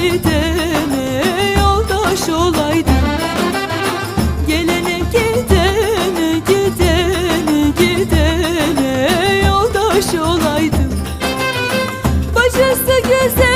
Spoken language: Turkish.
gidene yoldaş olaydım? Gelene gidene gidene gidene yoldaş olaydım? Bacısı güzel